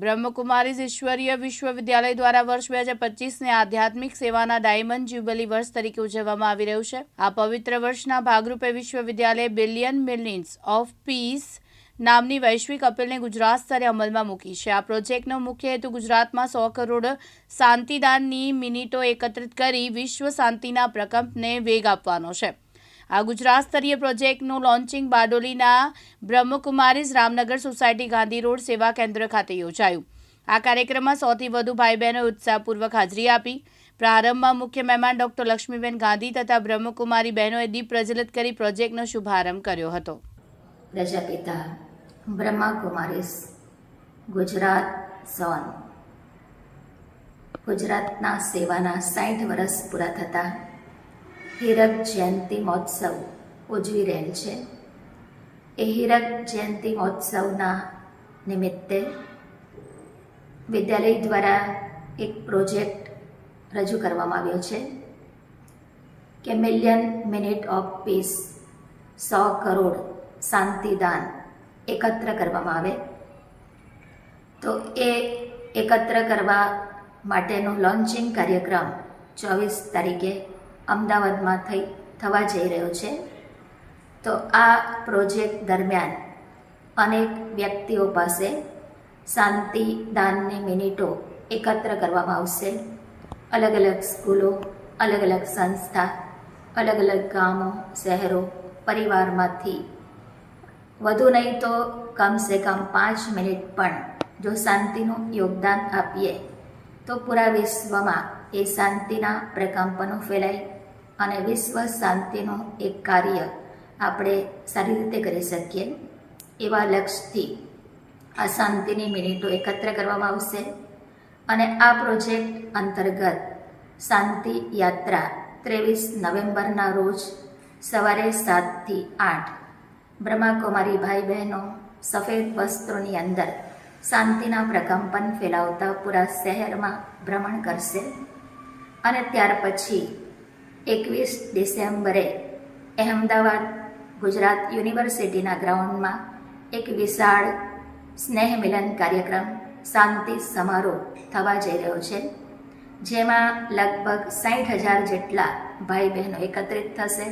બ્રહ્મકુમારીઝ ઈશ્વરીય વિશ્વવિદ્યાલય દ્વારા વર્ષ બે હજાર પચીસને આધ્યાત્મિક સેવાના ડાયમંડ જ્યુબલી વર્ષ તરીકે ઉજવવામાં આવી રહ્યું છે. આ પવિત્ર વર્ષના ભાગરૂપે વિશ્વવિદ્યાલય બિલિયન મિલિયન્સ ઓફ પીસ નામની વૈશ્વિક અપીલને ગુજરાત સ્તરે અમલમાં મૂકી છે. આ પ્રોજેક્ટનો મુખ્ય હેતુ ગુજરાતમાં સો કરોડ શાંતિદાનની મિનિટો એકત્રિત કરી વિશ્વ શાંતિના પ્રકલ્પને વેગ આપવાનો છે. આ ગુજરાત સ્તરીય પ્રોજેક્ટનું લોન્ચિંગ બારડોલીના બ્રહ્મકુમારીઝ રામનગર સોસાયટી ગાંધી રોડ સેવા કેન્દ્ર ખાતે યોજાયું. આ કાર્યક્રમમાં સૌથી વધુ ભાઈ બહેનો ઉત્સાહપૂર્વક હાજરી આપી. પ્રારંભમાં મુખ્ય મહેમાન ડોક્ટર લક્ષ્મીબેન ગાંધી તથા બ્રહ્મકુમારી બહેનોએ દીપ પ્રજ્વલિત કરી પ્રોજેક્ટનો શુભારંભ કર્યો હતો. પ્રજાપિતા બ્રહ્માકુમારી ગુજરાત સોન. ગુજરાતના સેવાના સાઠ વર્ષ પૂરા થતાં હીરક જયંતિ મહોત્સવ ઉજવી રહેલ છે. એ હીરક જયંતિ મહોત્સવના નિમિત્તે વિદ્યાલય દ્વારા એક પ્રોજેક્ટ રજૂ કરવામાં આવ્યો છે. કે મિલિયન મિનિટ ઓફ પીસ, સો કરોડ શાંતિદાન એકત્ર કરવામાં આવે. તો એ એકત્ર કરવા માટેનો લોન્ચિંગ કાર્યક્રમ ચોવીસ તારીખે અમદાવાદમાં થઈ, થવા જઈ રહ્યો છે. તો આ પ્રોજેક્ટ દરમિયાન અનેક વ્યક્તિઓ પાસે શાંતિદાનની મિનિટો એકત્ર કરવામાં આવશે. અલગ અલગ સ્કૂલો, અલગ અલગ સંસ્થા, અલગ અલગ ગામો, શહેરો, પરિવારમાંથી વધુ નહીં તો કમસે કમ પાંચ મિનિટ પણ જો શાંતિનું યોગદાન આપીએ, તો પૂરા વિશ્વમાં એ શાંતિના પ્રકંપનો ફેલાય. અને વિશ્વ શાંતિનું એક કાર્ય આપણે સારી રીતે કરી શકીએ. એવા લક્ષ્યથી આ શાંતિની મિનિટો એકત્ર કરવામાં આવશે અને આ પ્રોજેક્ટ અંતર્ગત શાંતિ યાત્રા ત્રેવીસ નવેમ્બરના રોજ સવારે સાતથી આઠ. બ્રહ્માકુમારી ભાઈ બહેનો સફેદ વસ્ત્રોની અંદર શાંતિના પ્રકંપન ફેલાવતા પૂરા શહેરમાં ભ્રમણ કરશે અને ત્યાર પછી એકવીસ ડિસેમ્બરે અહેમદાબાદ ગુજરાત યુનિવર્સિટીના ગ્રાઉન્ડમાં એક વિશાળ સ્નેહ મિલન કાર્યક્રમ, શાંતિ સમારોહ થવા જઈ રહ્યો છે, જેમાં લગભગ સાઠ હજાર જેટલા ભાઈ બહેનો એકત્રિત થશે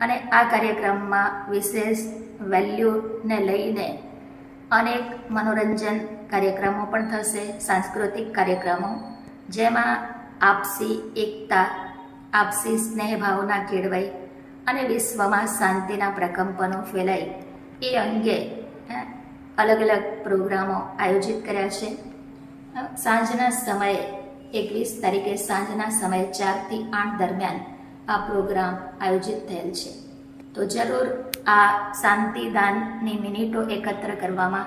અને આ કાર્યક્રમમાં વિશેષ વેલ્યુને લઈને અનેક મનોરંજન કાર્યક્રમો પણ થશે, સાંસ્કૃતિક કાર્યક્રમો, જેમાં આપસી એકતા આપસી સ્નેહ ભાવના કેળવાય અને વિશ્વમાં શાંતિના પ્રકંપનો ફેલાય એ અંગે અલગ અલગ પ્રોગ્રામો આયોજિત કર્યા છે. સાંજના સમયે, એકવીસ તારીખે સાંજના સમયે ચારથી આઠ દરમિયાન આ પ્રોગ્રામ આયોજિત થયેલ છે. તો જરૂર આ શાંતિદાનની મિનિટો એકત્ર કરવામાં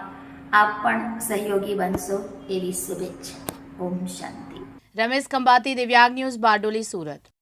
આપ પણ સહયોગી બનશો એવી શુભેચ્છા. ઓમ શાંતિ. રમેશ ખંભાતી, દિવ્યાંગ ન્યૂઝ, બારડોલી, સુરત.